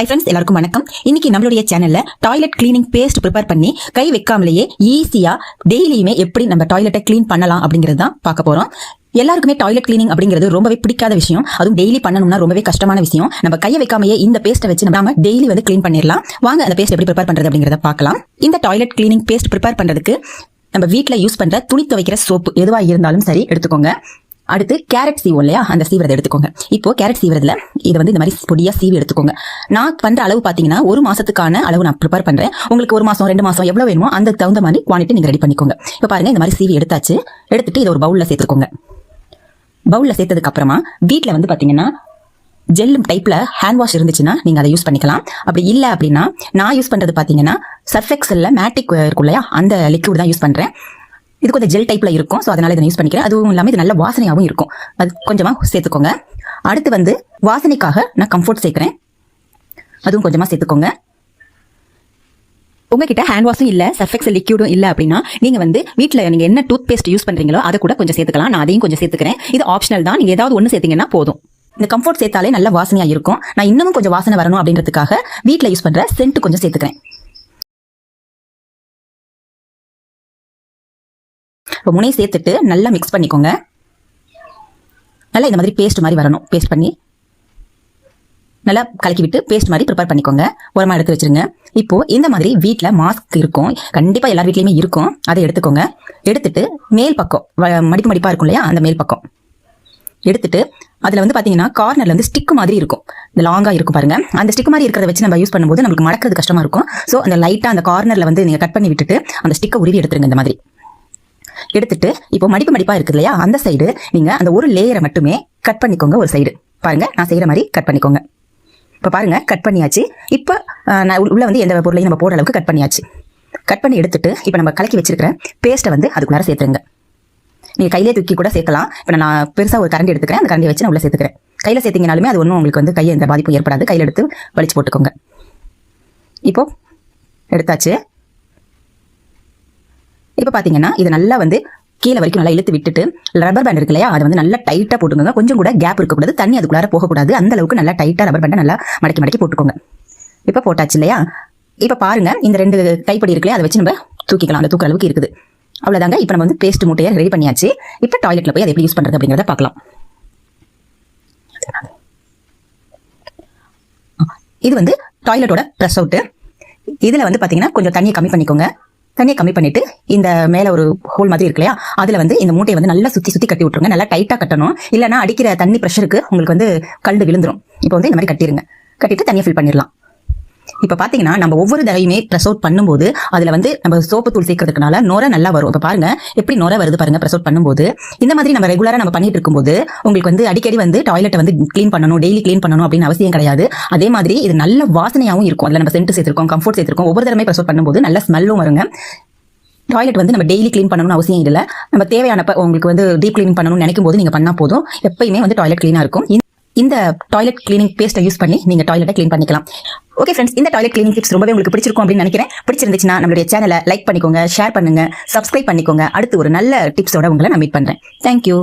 Hi friends எல்லாருக்கும் வணக்கம். இன்னைக்கு நம்மளுடைய சேனல்ல டாய்லெட் கிளீனிங் பேஸ்ட் ப்ரிப்பேர் பண்ணி கை வைக்காமலேயே ஈஸியா டெய்லியுமே எப்படி நம்ம டாய்லெட்டை க்ளீன் பண்ணலாம் அப்படிங்கிறது தான் பார்க்க போறோம். எல்லாருக்குமே டாய்லெட் கிளீனிங் அப்படிங்கிறது ரொம்பவே பிடிக்காத விஷயம். அதுவும் டெய்லி பண்ணணும்னா ரொம்பவே கஷ்டமான விஷயம். நம்ம கையை வைக்காமையே இந்த பேஸ்ட்டை வச்சு நம்ம டெய்லி வந்து க்ளீன் பண்ணிடலாம். வாங்க அந்த பேஸ்ட் எப்படி ப்ரிப்பேர் பண்றது அப்படிங்கிறத பார்க்கலாம். இந்த டாய்லெட் கிளீனிங் பேஸ்ட் ப்ரிப்பேர் பண்றதுக்கு நம்ம வீட்டில் யூஸ் பண்ணுற துணி துவைக்கிற சோப்பு எதுவாக இருந்தாலும் சரி எடுத்துக்கோங்க. அடுத்து கேரட் சீவும் இல்லையா? அந்த சீவரத்தை எடுத்துக்கோங்க. இப்போ கேரட் சீவிரதுல இதை வந்து இந்த மாதிரி பொடியா சீவி எடுத்துக்கோங்க. நான் பண்ற அளவு பாத்தீங்கன்னா ஒரு மாசத்துக்கான அளவு நான் ப்ரிப்பேர் பண்றேன். உங்களுக்கு ஒரு மாசம் ரெண்டு மாசம் எவ்வளவு வேணுமோ அந்த தகுந்த மாதிரி குவான்டிட்டி நீங்க ரெடி பண்ணிக்கோங்க. இப்போ பாருங்க இந்த மாதிரி சீவி எடுத்தாச்சு. எடுத்துட்டு இதை ஒரு பவுல்ல சேர்த்துக்கோங்க. பவுல்ல சேர்த்ததுக்கு அப்புறமா வீட்டில் வந்து பாத்தீங்கன்னா ஜெல் டைப்ல ஹேண்ட் வாஷ் இருந்துச்சுன்னா நீங்க அதை யூஸ் பண்ணிக்கலாம். அப்படி இல்லை அப்படின்னா நான் யூஸ் பண்றது பாத்தீங்கன்னா சர்ஃபெக்சல்ல மேட்டிக் இருக்கும் இல்லையா? அந்த லிக்விட் தான் யூஸ் பண்றேன். இது கொஞ்சம் ஜெல் டைப்ல இருக்கும். ஸோ அதனால இதை யூஸ் பண்ணிக்கிறேன். அதுவும் இல்லாமல் இது நல்ல வாசனையாகவும் இருக்கும். அது கொஞ்சமாக சேர்த்துக்கோங்க. அடுத்து வந்து வாசனைக்காக நான் கம்ஃபர்ட் சேர்க்குறேன். அதுவும் கொஞ்சமாக சேர்த்துக்கோங்க. உங்ககிட்ட ஹேண்ட் வாஷும் இல்லை சர்ஃபெக்ஸ் லிக்யூடும் இல்லை அப்படின்னா நீங்க வந்து வீட்டில் நீங்க என்ன டூத் பேஸ்ட் யூஸ் பண்றீங்களோ அதை கூட கொஞ்சம் சேர்த்துக்கலாம். நான் அதையும் கொஞ்சம் சேர்த்துக்கிறேன். இது ஆப்ஷனல் தான். நீங்க ஏதாவது ஒன்று சேர்த்தீங்கன்னா போதும். இந்த கம்ஃபர்ட் சேர்த்தாலே நல்ல வாசனையா இருக்கும். நான் இன்னமும் கொஞ்சம் வாசனை வரணும் அப்படின்றதுக்காக வீட்டில் யூஸ் பண்ற சென்ட் கொஞ்சம் சேர்த்துக்கிறேன். இப்போ முனை சேர்த்துட்டு நல்லா மிக்ஸ் பண்ணிக்கோங்க. நல்லா இந்த மாதிரி பேஸ்ட் மாதிரி வரணும். பேஸ்ட் பண்ணி நல்லா கலக்கி விட்டு பேஸ்ட் மாதிரி ப்ரிப்பேர் பண்ணிக்கோங்க. உரமா எடுத்து வச்சிருங்க. இப்போ இந்த மாதிரி வீட்டில் மாஸ்க் இருக்கும். கண்டிப்பாக எல்லார் வீட்லேயுமே இருக்கும். அதை எடுத்துக்கோங்க. எடுத்துட்டு மேல் பக்கம் வ- மடிப்பு மடிப்பாக இருக்கும் இல்லையா? அந்த மேல் பக்கம். எடுத்துட்டு அதில் வந்து பார்த்தீங்கன்னா கார்னரில் வந்து ஸ்டிக் மாதிரி இருக்கும். இந்த லாங்காக இருக்கும் பாருங்க. அந்த ஸ்டிக் மாதிரி இருக்கிறத வச்சு நம்ம யூஸ் பண்ணும்போது நமக்கு மடக்கிறது கஷ்டமாக இருக்கும். ஸோ அந்த லைட்டாக அந்த கார்னரில் வந்து நீங்கள் கட் பண்ணி விட்டுட்டு அந்த ஸ்டிக்கை உருவி எடுத்துருங்க இந்த மாதிரி. எடுத்துட்டு இப்போ மடிப்பு மடிப்பா இருக்கு இல்லையா? அந்த சைடு நீங்க அந்த ஒரு லேயரை மட்டுமே கட் பண்ணிக்கோங்க ஒரு சைடு பாருங்க நான் செய்யற மாதிரி கட் பண்ணிக்கோங்க. இப்போ பாருங்க கட் பண்ணியாச்சு. இப்போ நான் உள்ள வந்து எந்த பொருளையும் நம்ம போடுற அளவுக்கு கட் பண்ணியாச்சு. கட் பண்ணி எடுத்துட்டு இப்போ நம்ம கலக்கி வச்சிருக்கிற பேஸ்ட்டை வந்து அதுக்குள்ளார சேர்த்துருங்க. நீங்கள் கையிலே தூக்கி கூட சேர்க்கலாம். இப்போ நான் பெருசாக ஒரு கரண்டி எடுத்துக்கிறேன் அந்த கரண்டியை வச்சு நான் உள்ள சேர்த்துக்கிறேன். கையில் சேர்த்திங்கனாலுமே அது ஒன்றும் உங்களுக்கு வந்து கையை எந்த பாதிப்பும் ஏற்படாது. கையில் எடுத்து வலிச்சு போட்டுக்கோங்க. இப்போ எடுத்தாச்சு. இப்போ பார்த்தீங்கன்னா இது நல்லா வந்து கீழே வரைக்கும் நல்லா இழுத்து விட்டுட்டு ரப்பர் பேண்ட் இருக்கு இல்லையா? அதை வந்து நல்லா டைட்டாக போட்டுக்கோங்க. கொஞ்சம் கூட கேப் இருக்கக்கூடாது. தண்ணி அதுக்குள்ளார போகக்கூடாது. அந்த அளவுக்கு நல்லா டைட்டாக ரப்பர் பேண்டை நல்லா மடக்கி மடக்கி போட்டுக்கோங்க. இப்போ போட்டாச்சு இல்லையா? இப்போ பாருங்க இந்த ரெண்டு கைப்படி இருக்கு அதை வச்சு நம்ம தூக்கிக்கலாம். அந்த தூக்கிற அளவுக்கு இருக்குது. அவ்வளோதாங்க இப்போ நம்ம வந்து பேஸ்ட் மூட்டையை ரெடி பண்ணியாச்சு. இப்போ டாய்லெட்டில் போய் அதை எப்படி யூஸ் பண்ணுறது அப்படிங்கிறத பார்க்கலாம். இது வந்து டாய்லெட்டோட ப்ரெஸ் அவுட்டு இதில் வந்து பார்த்தீங்கன்னா கொஞ்சம் தண்ணியை கம்மி பண்ணிக்கோங்க. தண்ணியை கம்மி பண்ணிட்டு இந்த மேல ஒரு ஹோல் மாதிரி இருக்கு இல்லையா? அதுல வந்து இந்த மூட்டையை வந்து நல்லா சுத்தி சுத்தி கட்டி விட்டுருங்க. நல்லா டைட்டா கட்டணும். இல்லைன்னா அடிக்கிற தண்ணி ப்ரெஷருக்கு உங்களுக்கு வந்து கல்டு விழுந்துரும். இப்போ வந்து இந்த மாதிரி கட்டிருங்க. கட்டிட்டு தண்ணியை ஃபில் பண்ணிடலாம். இப்ப பாத்தீங்கன்னா நம்ம ஒவ்வொரு தடவையுமே ப்ரெஸ் அவுட் பண்ணும்போது அதுல வந்து நம்ம சோப்பு தூள் சேர்க்கறதுனால நுர நல்லா வரும். இப்ப பாருங்க எப்படி நுர வருது பாருங்க ப்ரெஸ் அவுட் பண்ணும்போது. இந்த மாதிரி நம்ம ரெகுலரா நம்ம பண்ணிட்டு இருக்கும்போது உங்களுக்கு வந்து அடிக்கடி வந்து டாய்லெட்டை வந்து க்ளீன் பண்ணணும் டெய்லி க்ளீன் பண்ணணும் அப்படின்னு அவசியம் கிடையாது. அதே மாதிரி இது நல்ல வாசனையாகவும் இருக்கும். அதுல நம்ம சென்ட் சேர்த்திருக்கோம் கம்ஃபர்ட் சேர்த்திருக்கோம். ஒவ்வொரு தடவை ப்ரெஸ் அவுட் பண்ணும்போது நல்ல ஸ்மெல்லும் வருங்க. டாய்லெட் வந்து நம்ம டெய்லி க்ளீன் பண்ணணும்னு அவசியம் இல்லை. நம்ம தேவையானப்ப உங்களுக்கு வந்து டீப் க்ளீன் பண்ணணும்னு நினைக்கும் போது நீங்க பண்ணா போதும். எப்பயுமே வந்து டாய்லெட் க்ளீனாக இருக்கும். இந்த- இந்த டாய்லெட் கிளீனிங் பேஸ்ட்டை யூஸ் பண்ணி நீங்க டாய்லெட்டை க்ளீன் பண்ணிக்கலாம். ஓகே ஃப்ரெண்ட்ஸ் இந்த டாய்லெட் கிளீனிங் டிப்ஸ் ரொம்பவே உங்களுக்கு பிடிச்சிருக்கும் அப்படின்னு நினைக்கிறேன். பிடிச்சிருந்துச்சுன்னா நம்மளுடைய சேனலை லைக் பண்ணிக்கோங்க ஷேர் பண்ணுங்க சப்ஸ்கிரைப் பண்ணிக்கோங்க. அடுத்து ஒரு நல்ல டிப்ஸோட உங்களை நான் மீட் பண்றேன். தேங்க்யூ